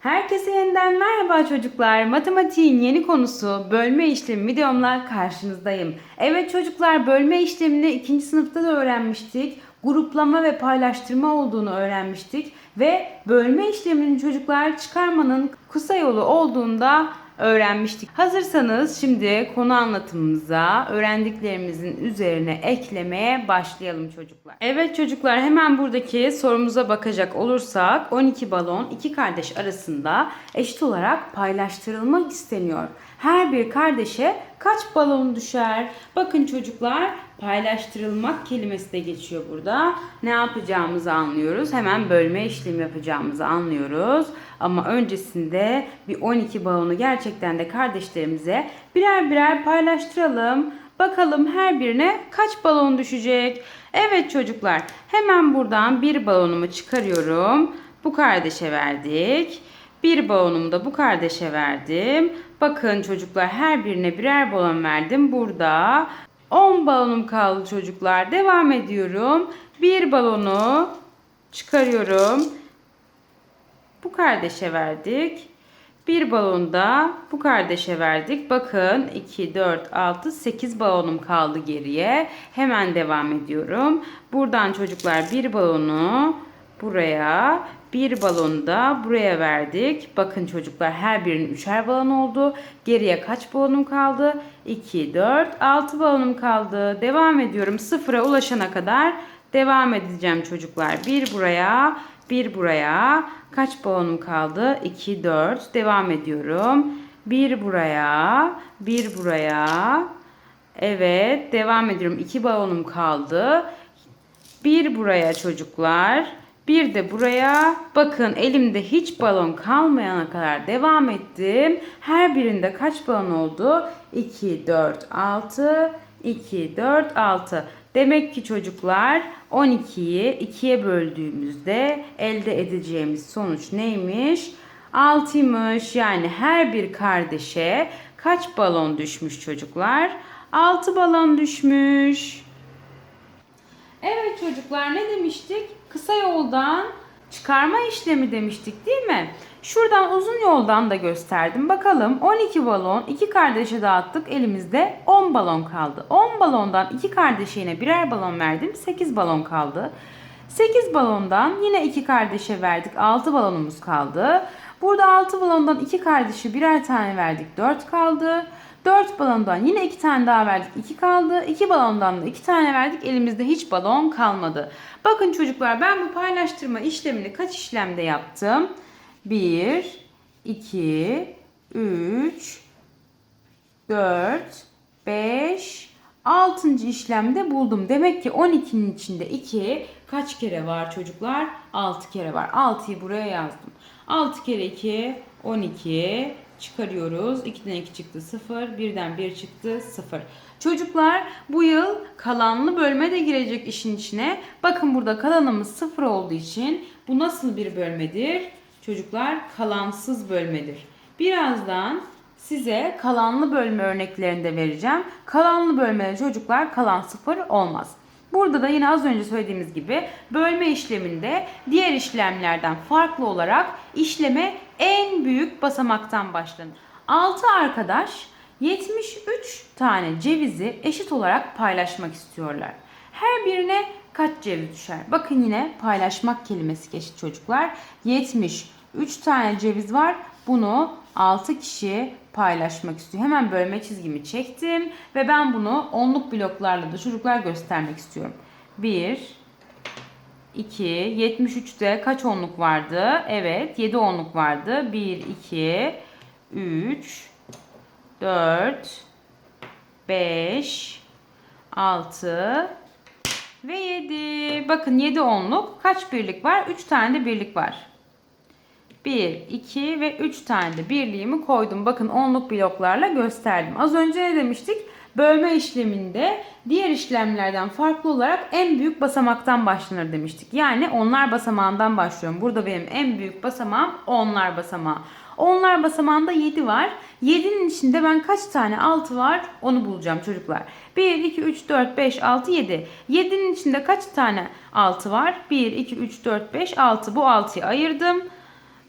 Herkese yeniden merhaba çocuklar. Matematiğin yeni konusu bölme işlemi videomla karşınızdayım. Evet çocuklar bölme işlemini ikinci sınıfta da öğrenmiştik. Gruplama ve paylaştırma olduğunu öğrenmiştik. Ve bölme işleminin çocuklar çıkarmanın kısa yolu olduğunda öğrenmiştik. Hazırsanız şimdi konu anlatımımıza öğrendiklerimizin üzerine eklemeye başlayalım çocuklar. Evet çocuklar hemen buradaki sorumuza bakacak olursak 12 balon iki kardeş arasında eşit olarak paylaştırılmak isteniyor. Her bir kardeşe kaç balon düşer? Bakın çocuklar paylaştırılmak kelimesi de geçiyor burada. Ne yapacağımızı anlıyoruz. Hemen bölme işlemi yapacağımızı anlıyoruz. Ama öncesinde bir 12 balonu gerçekten de kardeşlerimize birer birer paylaştıralım. Bakalım her birine kaç balon düşecek? Evet çocuklar hemen buradan bir balonumu çıkarıyorum. Bu kardeşe verdik. Bir balonumu da bu kardeşe verdim. Bakın çocuklar her birine birer balon verdim. Burada 10 balonum kaldı çocuklar. Devam ediyorum. Bir balonu çıkarıyorum. Bu kardeşe verdik. Bir balon da bu kardeşe verdik. Bakın 2, 4, 6, 8 balonum kaldı geriye. Hemen devam ediyorum. Buradan çocuklar bir balonu buraya, bir balonu da buraya verdik. Bakın çocuklar her birinin üçer balon oldu. Geriye kaç balonum kaldı? 2, 4, 6 balonum kaldı. Devam ediyorum. Sıfıra ulaşana kadar devam edeceğim çocuklar. Bir buraya, bir buraya. Kaç balonum kaldı? 2, 4. Devam ediyorum. Bir buraya, bir buraya. Evet, devam ediyorum. 2 balonum kaldı. Bir buraya çocuklar. Bir de buraya. Bakın elimde hiç balon kalmayana kadar devam ettim. Her birinde kaç balon oldu? 2, 4, 6. 2, 4, 6. Demek ki çocuklar 12'yi 2'ye böldüğümüzde elde edeceğimiz sonuç neymiş? 6'ymış. Yani her bir kardeşe kaç balon düşmüş çocuklar? 6 balon düşmüş. Evet çocuklar ne demiştik? Kısa yoldan çıkarma işlemi demiştik değil mi? Şuradan uzun yoldan da gösterdim. Bakalım 12 balon iki kardeşe dağıttık. Elimizde 10 balon kaldı. 10 balondan iki kardeşe yine birer balon verdim. 8 balon kaldı. 8 balondan yine iki kardeşe verdik. 6 balonumuz kaldı. Burada 6 balondan iki kardeşe birer tane verdik. 4 kaldı. 4 balondan yine 2 tane daha verdik. 2 kaldı. 2 balondan da 2 tane verdik. Elimizde hiç balon kalmadı. Bakın çocuklar ben bu paylaştırma işlemini kaç işlemde yaptım? 1, 2, 3, 4, 5, 6. işlemde buldum. Demek ki 12'nin içinde 2 kaç kere var çocuklar? 6 kere var. 6'yı buraya yazdım. 6 kere 2 12 çıkarıyoruz. 2'den 2 çıktı 0. 1'den 1 çıktı 0. Çocuklar bu yıl kalanlı bölme de girecek işin içine. Bakın burada kalanımız 0 olduğu için bu nasıl bir bölmedir? Çocuklar kalansız bölmedir. Birazdan size kalanlı bölme örneklerini de vereceğim. Kalanlı bölmede çocuklar kalan sıfır olmaz. Burada da yine az önce söylediğimiz gibi bölme işleminde diğer işlemlerden farklı olarak işleme en büyük basamaktan başlanır. 6 arkadaş 73 tane cevizi eşit olarak paylaşmak istiyorlar. Her birine kaç ceviz düşer? Bakın yine paylaşmak kelimesi geçti çocuklar. 73 tane ceviz var. Bunu 6 kişi paylaşmak istiyor. Hemen bölme çizgimi çektim ve ben bunu onluk bloklarla da çocuklar göstermek istiyorum. 1 2 73'te kaç onluk vardı? Evet, 7 onluk vardı. 1 2 3 4 5 6 ve 7. Bakın 7 onluk. Kaç birlik var? 3 tane de birlik var. 1, 2 ve 3 tane de birliğimi koydum. Bakın onluk bloklarla gösterdim. Az önce ne demiştik? Bölme işleminde diğer işlemlerden farklı olarak en büyük basamaktan başlanır demiştik. Yani onlar basamağından başlıyorum. Burada benim en büyük basamağım onlar basamağı. Onlar basamağında 7 var. 7'nin içinde ben kaç tane 6 var onu bulacağım çocuklar. 1, 2, 3, 4, 5, 6, 7. 7'nin içinde kaç tane 6 var? 1, 2, 3, 4, 5, 6. Bu 6'yı ayırdım.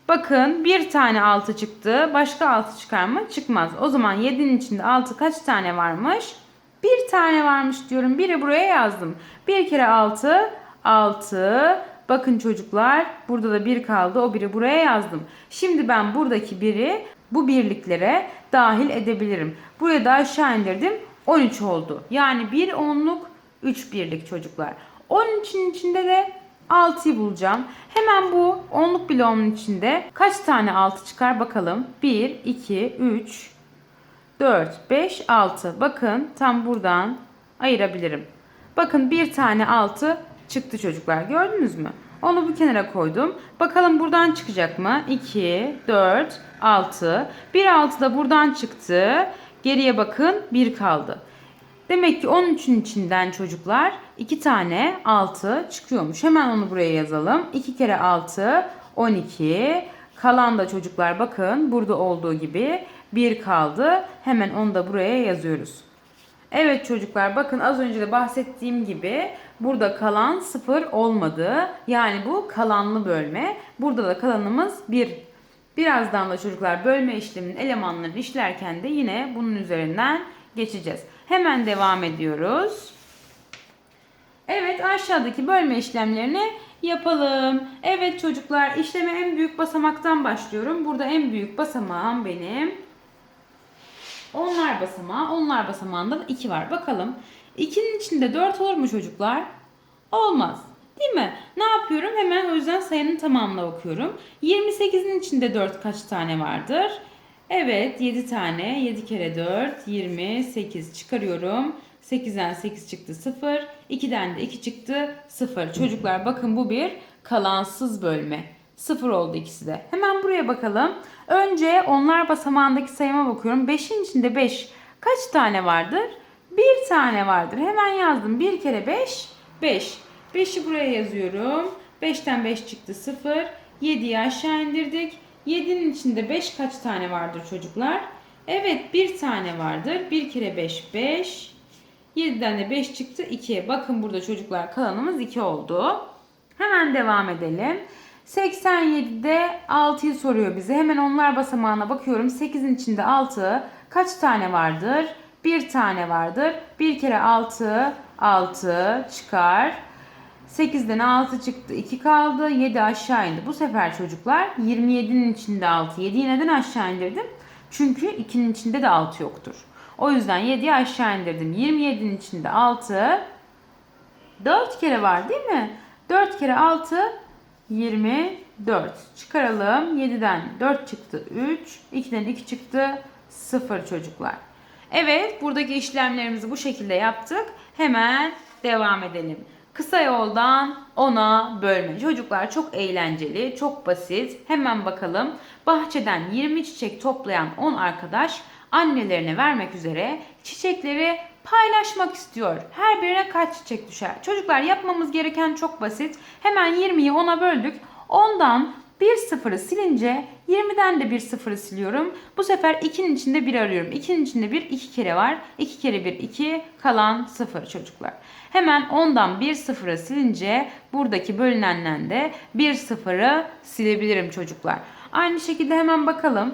Bakın bir tane 6 çıktı. Başka 6 çıkar mı? Çıkmaz. O zaman 7'nin içinde 6 kaç tane varmış? Bir tane varmış diyorum. Biri buraya yazdım. Bir kere 6, 6. Bakın çocuklar burada da bir kaldı. O biri buraya yazdım. Şimdi ben buradaki biri bu birliklere dahil edebilirim. Buraya da aşağı indirdim. 13 oldu. Yani bir onluk 3 birlik çocuklar. 13'ün içinde de 6'yı bulacağım. Hemen bu onluk bloğumun içinde kaç tane 6 çıkar bakalım. 1, 2, 3, 4, 5, 6. Bakın tam buradan ayırabilirim. Bakın bir tane 6 çıktı çocuklar. Gördünüz mü? Onu bu kenara koydum. Bakalım buradan çıkacak mı? 2, 4, 6. Bir 6 da buradan çıktı. Geriye bakın 1 kaldı. Demek ki 13'ün içinden çocuklar 2 tane 6 çıkıyormuş. Hemen onu buraya yazalım. 2 kere 6 12. Kalan da çocuklar bakın burada olduğu gibi 1 kaldı. Hemen onu da buraya yazıyoruz. Evet çocuklar bakın az önce de bahsettiğim gibi burada kalan 0 olmadı. Yani bu kalanlı bölme. Burada da kalanımız 1. Birazdan da çocuklar bölme işleminin elemanlarını işlerken de yine bunun üzerinden geçeceğiz. Hemen devam ediyoruz. Evet aşağıdaki bölme işlemlerini yapalım. Evet çocuklar işleme en büyük basamaktan başlıyorum. Burada en büyük basamağım benim. Onlar basamağı. Onlar basamağında da 2 var. Bakalım. 2'nin içinde 4 olur mu çocuklar? Olmaz. Değil mi? Ne yapıyorum? Hemen o yüzden sayının tamamına bakıyorum. 28'in içinde 4 kaç tane vardır? Evet 7 tane. 7 kere 4 28 çıkarıyorum. 8'den 8 çıktı 0. 2'den de 2 çıktı 0. Çocuklar bakın bu bir kalansız bölme. 0 oldu ikisi de. Hemen buraya bakalım. Önce onlar basamağındaki sayıma bakıyorum. 5'in içinde 5 kaç tane vardır? 1 tane vardır. Hemen yazdım. 1 kere 5 5. 5'i buraya yazıyorum. 5'ten 5 çıktı 0. 7'yi aşağı indirdik. 7'nin içinde 5 kaç tane vardır çocuklar? Evet 1 tane vardır. 1 kere 5 5. 7'den de 5 çıktı 2'ye. Bakın burada çocuklar kalanımız 2 oldu. Hemen devam edelim. 87'de 6'yı soruyor bize. Hemen onlar basamağına bakıyorum. 8'in içinde 6 kaç tane vardır? 1 tane vardır. 1 kere 6 6 çıkar. 8'den 6 çıktı 2 kaldı. 7 aşağı indi. Bu sefer çocuklar 27'nin içinde 6. 7'yi neden aşağı indirdim? Çünkü 2'nin içinde de 6 yoktur. O yüzden 7'yi aşağı indirdim. 27'nin içinde 6 4 kere var değil mi? 4 kere 6 24. Çıkaralım. 7'den 4 çıktı 3. 2'den 2 çıktı 0 çocuklar. Evet buradaki işlemlerimizi bu şekilde yaptık. Hemen devam edelim. Kısa yoldan 10'a bölme. Çocuklar çok eğlenceli, çok basit. Hemen bakalım. Bahçeden 20 çiçek toplayan 10 arkadaş annelerine vermek üzere çiçekleri paylaşmak istiyor. Her birine kaç çiçek düşer? Çocuklar yapmamız gereken çok basit. Hemen 20'yi 10'a böldük. 10'dan bir sıfırı silince 20'den de bir sıfırı siliyorum. Bu sefer 2'nin içinde 1 arıyorum. 2'nin içinde 1 2 kere var. 2 kere 1 2 kalan 0 çocuklar. Hemen 10'dan bir sıfırı silince buradaki bölünenden de bir sıfırı silebilirim çocuklar. Aynı şekilde hemen bakalım.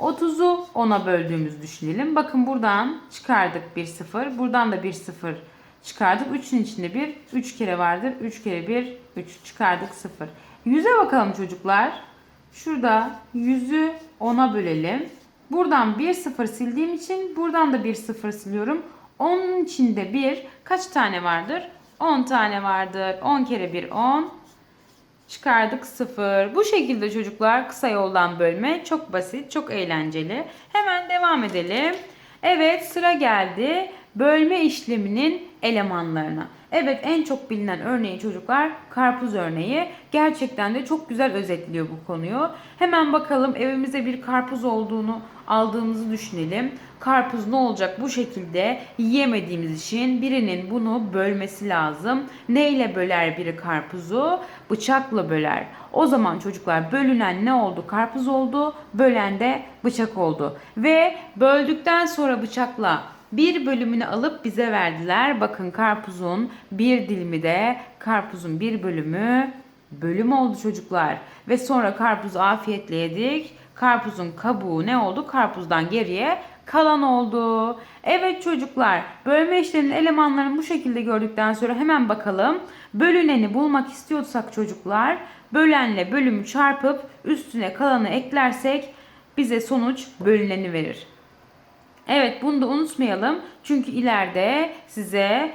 30'u 10'a böldüğümüzü düşünelim. Bakın buradan çıkardık bir sıfır. Buradan da bir sıfır çıkardık. 3'ün içinde bir 3 kere vardır. 3 kere 1 3 çıkardık 0. 100'e bakalım çocuklar. Şurada 100'ü 10'a bölelim. Buradan bir sıfır sildiğim için buradan da bir sıfır siliyorum. 10'un içinde bir kaç tane vardır? 10 tane vardır. 10 kere 1 10. Çıkardık 0. Bu şekilde çocuklar kısa yoldan bölme çok basit, çok eğlenceli. Hemen devam edelim. Evet sıra geldi bölme işleminin elemanlarına. Evet en çok bilinen örneği çocuklar karpuz örneği. Gerçekten de çok güzel özetliyor bu konuyu. Hemen bakalım evimize bir karpuz olduğunu aldığımızı düşünelim. Karpuz ne olacak bu şekilde yiyemediğimiz için birinin bunu bölmesi lazım. Neyle böler biri karpuzu? Bıçakla böler. O zaman çocuklar bölünen ne oldu? Karpuz oldu. Bölen de bıçak oldu. Ve böldükten sonra bıçakla bir bölümünü alıp bize verdiler. Bakın karpuzun bir dilimi de karpuzun bir bölümü bölüm oldu çocuklar. Ve sonra karpuzu afiyetle yedik. Karpuzun kabuğu ne oldu? Karpuzdan geriye kalan oldu. Evet çocuklar, bölme işleminin elemanlarını bu şekilde gördükten sonra hemen bakalım. Bölüneni bulmak istiyorsak çocuklar, bölenle bölümü çarpıp üstüne kalanı eklersek bize sonuç bölüneni verir. Evet bunu da unutmayalım. Çünkü ileride size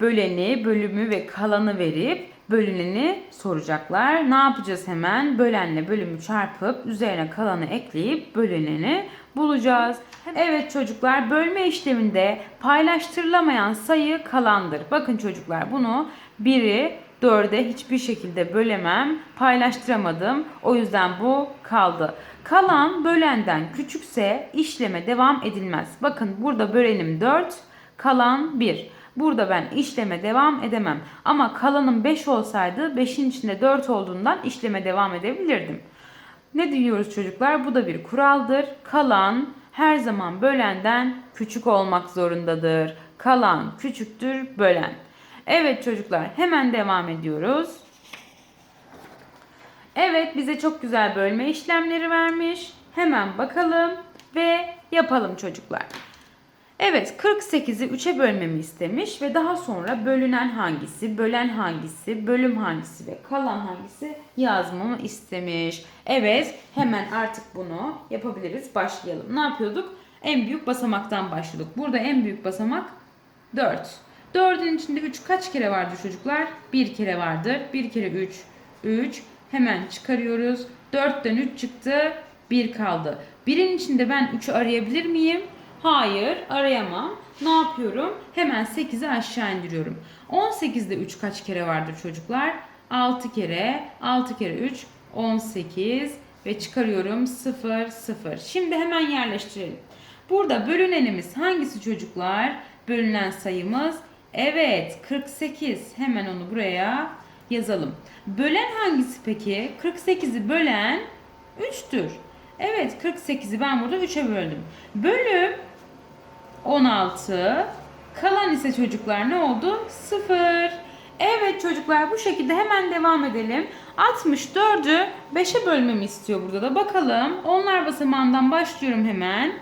böleni, bölümü ve kalanı verip bölüneni soracaklar. Ne yapacağız hemen? Bölenle bölümü çarpıp üzerine kalanı ekleyip bölüneni bulacağız. Evet çocuklar bölme işleminde paylaştırılamayan sayı kalandır. Bakın çocuklar bunu biri dörde hiçbir şekilde bölemem, paylaştıramadım. O yüzden bu kaldı. Kalan bölenden küçükse işleme devam edilmez. Bakın burada bölenim 4, kalan 1. Burada ben işleme devam edemem. Ama kalanım 5 olsaydı 5'in içinde 4 olduğundan işleme devam edebilirdim. Ne diyoruz çocuklar? Bu da bir kuraldır. Kalan her zaman bölenden küçük olmak zorundadır. Kalan küçüktür bölen. Evet çocuklar hemen devam ediyoruz. Evet bize çok güzel bölme işlemleri vermiş. Hemen bakalım ve yapalım çocuklar. Evet 48'i 3'e bölmemi istemiş ve daha sonra bölünen hangisi, bölen hangisi, bölüm hangisi ve kalan hangisi yazmamı istemiş. Evet hemen artık bunu yapabiliriz. Başlayalım. Ne yapıyorduk? En büyük basamaktan başladık. Burada en büyük basamak 4. 4'ün içinde 3 kaç kere vardır çocuklar? 1 kere vardır. 1 kere 3, 3. Hemen çıkarıyoruz. 4'ten 3 çıktı. 1 kaldı. 1'in içinde ben 3'ü arayabilir miyim? Hayır arayamam. Ne yapıyorum? Hemen 8'i aşağı indiriyorum. 18'de 3 kaç kere vardır çocuklar? 6 kere. 6 kere 3 18 ve çıkarıyorum 0 0. Şimdi hemen yerleştirelim. Burada bölünenimiz hangisi çocuklar? Bölünen sayımız evet 48. Hemen onu buraya yazalım. Bölen hangisi peki? 48'i bölen 3'tür. Evet 48'i ben burada 3'e böldüm. Bölüm 16. Kalan ise çocuklar ne oldu? 0. Evet çocuklar bu şekilde hemen devam edelim. 64'ü 5'e bölmemi istiyor burada da. Bakalım. Onlar basamağından başlıyorum hemen.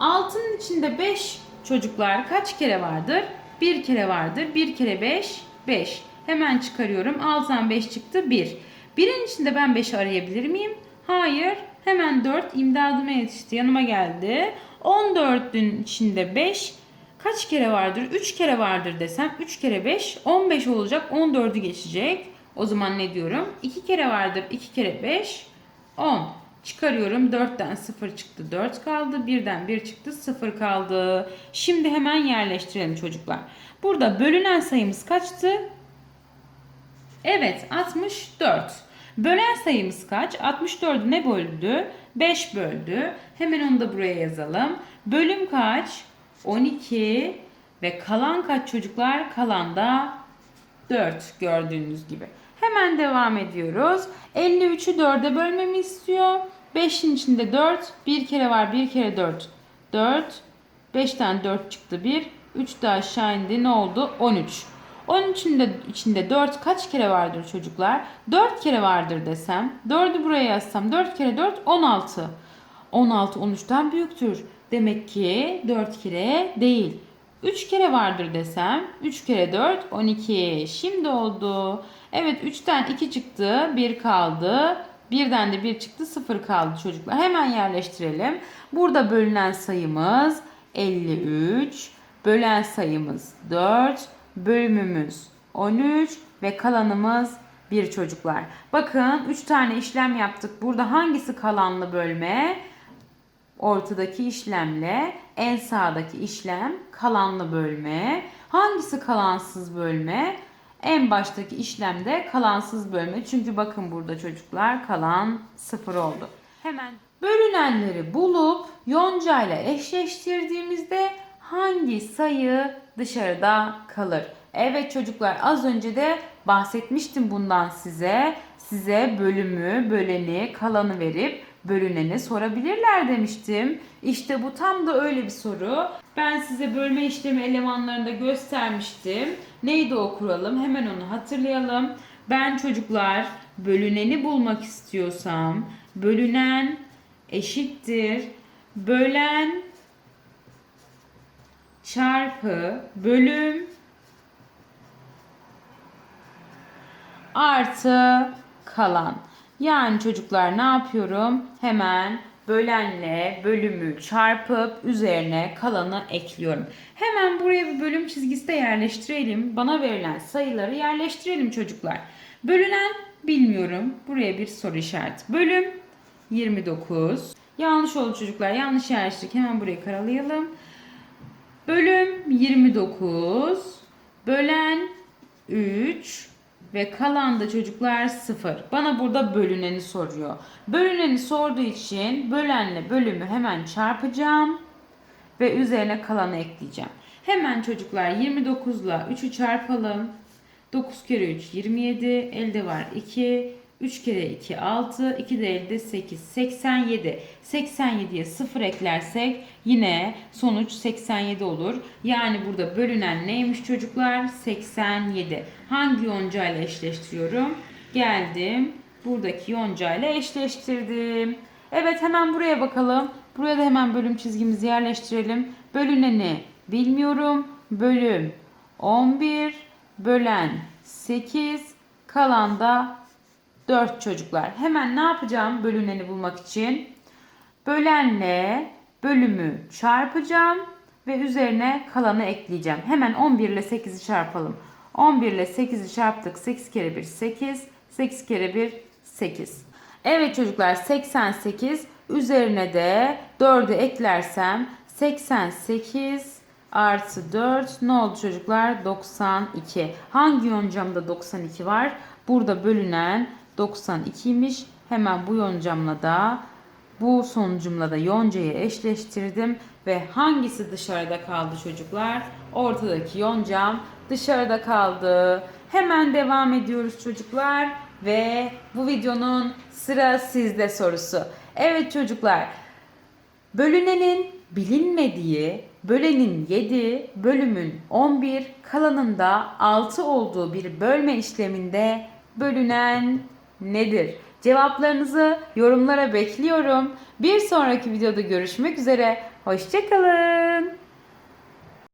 6'nın içinde 5 çocuklar kaç kere vardır? 1 kere vardır. 1 kere 5, 5. Hemen çıkarıyorum. 6'dan 5 çıktı 1. 1'in içinde ben 5'i arayabilir miyim? Hayır. Hemen 4 imdadıma yetişti. Yanıma geldi. 14'ün içinde 5 kaç kere vardır? 3 kere vardır desem 3 kere 5 15 olacak. 14'ü geçecek. O zaman ne diyorum? 2 kere vardır. 2 kere 5 10. Çıkarıyorum. 4'ten 0 çıktı. 4 kaldı. 1'den 1 çıktı. 0 kaldı. Şimdi hemen yerleştirelim çocuklar. Burada bölünen sayımız kaçtı? Evet 64. Bölen sayımız kaç? 64'ü ne böldü? 5 böldü. Hemen onu da buraya yazalım. Bölüm kaç? 12 ve kalan kaç çocuklar? Kalan da 4 gördüğünüz gibi. Hemen devam ediyoruz. 53'ü 4'e bölmemi istiyor. 5'in içinde 4. 1 kere var 1 kere 4. 4. 5'ten 4 çıktı 1. 3 de aşağı indi. Ne oldu? 13. 13'ün de içinde 4 kaç kere vardır çocuklar? 4 kere vardır desem. 4'ü buraya yazsam. 4 kere 4 16. 16 13'ten büyüktür. Demek ki 4 kere değil. 3 kere vardır desem. 3 kere 4 12. Şimdi oldu. Evet 3'ten 2 çıktı. 1 kaldı. Birden de 1 çıktı. 0 kaldı çocuklar. Hemen yerleştirelim. Burada bölünen sayımız 53. Bölen sayımız 4. Bölümümüz 13 ve kalanımız 1 çocuklar. Bakın 3 tane işlem yaptık. Burada hangisi kalanlı bölme? Ortadaki işlemle en sağdaki işlem kalanlı bölme. Hangisi kalansız bölme? En baştaki işlemde kalansız bölme. Çünkü bakın burada çocuklar kalan 0 oldu. Hemen bölünenleri bulup yonca ile eşleştirdiğimizde hangi sayı dışarıda kalır? Evet çocuklar az önce de bahsetmiştim bundan size. Size bölümü, böleni, kalanı verip bölüneni sorabilirler demiştim. İşte bu tam da öyle bir soru. Ben size bölme işlemi elemanlarını da göstermiştim. Neydi o kuralım? Hemen onu hatırlayalım. Ben çocuklar bölüneni bulmak istiyorsam bölünen eşittir bölen çarpı bölüm artı kalan. Yani çocuklar ne yapıyorum? Hemen bölenle bölümü çarpıp üzerine kalanı ekliyorum. Hemen buraya bir bölüm çizgisi de yerleştirelim. Bana verilen sayıları yerleştirelim çocuklar. Bölünen bilmiyorum. Buraya bir soru işareti. Bölüm 29. Yanlış oldu çocuklar. Yanlış yerleştirdik. Hemen burayı karalayalım. Bölüm 29. Bölen 3 ve kalan da çocuklar 0. Bana burada bölüneni soruyor. Bölüneni sorduğu için bölenle bölümü hemen çarpacağım ve üzerine kalanı ekleyeceğim. Hemen çocuklar 29 ile 3'ü çarpalım. 9 kere 3 27. Elde var 2. 3 kere 2 6. 2 de elde 8. 87. 87'ye 0 eklersek yine sonuç 87 olur. Yani burada bölünen neymiş çocuklar? 87. Hangi yonca ile eşleştiriyorum? Geldim. Buradaki yonca ile eşleştirdim. Evet hemen buraya bakalım. Buraya da hemen bölüm çizgimizi yerleştirelim. Bölüneni bilmiyorum. Bölüm 11 bölen 8 kalan da 4 çocuklar. Hemen ne yapacağım bölüneni bulmak için? Bölenle bölümü çarpacağım ve üzerine kalanı ekleyeceğim. Hemen 11 ile 8'i çarpalım. 11 ile 8'i çarptık. 8 kere 1 8. 8 kere 1 8. Evet çocuklar 88 üzerine de 4'ü eklersem 88 artı 4 ne oldu çocuklar? 92. Hangi yoncamda 92 var? Burada bölünen 92'ymiş. Hemen bu yoncamla da bu sonucumla da yoncayı eşleştirdim ve hangisi dışarıda kaldı çocuklar? Ortadaki yoncam dışarıda kaldı. Hemen devam ediyoruz çocuklar ve bu videonun sıra sizde sorusu. Evet çocuklar, Bölünenin bilinmediği, bölenin 7, bölümün 11, kalanında 6 olduğu bir bölme işleminde bölünen nedir? Cevaplarınızı yorumlara bekliyorum. Bir sonraki videoda görüşmek üzere. Hoşçakalın.